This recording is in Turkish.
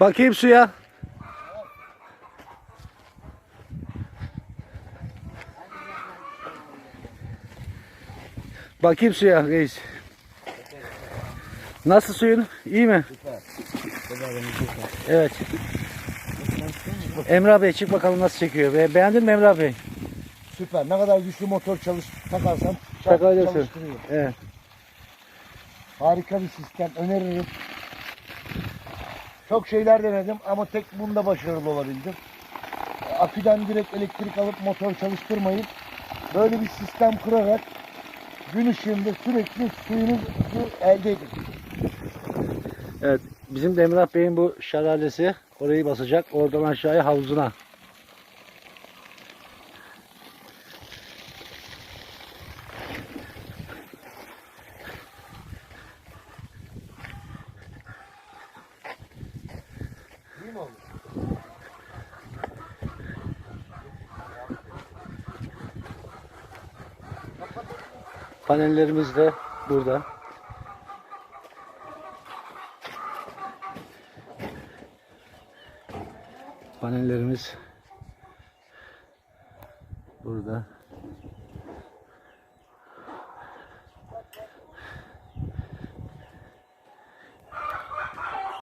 Bakayım suya. Bakayım suya reis. Nasıl suyun? İyi mi? Evet. Emrah Bey çık bakalım nasıl çekiyor. Be beğendin mi Emrah Bey? Süper. Ne kadar güçlü motor çalış takarsam Takabilirsin. çalıştırıyor. Evet. Harika bir sistem. Öneririm. Çok şeyler denedim ama tek bunda başarılı olabildim. Aküden direkt elektrik alıp motor çalıştırmayıp böyle bir sistem kurarak gün ışığında sürekli suyunuzu elde edin. Evet. Bizim de Emrah Bey'in bu şelalesi orayı basacak. Oradan aşağıya havuzuna. Mi oğlum? Panellerimiz de burada. Panellerimiz burada.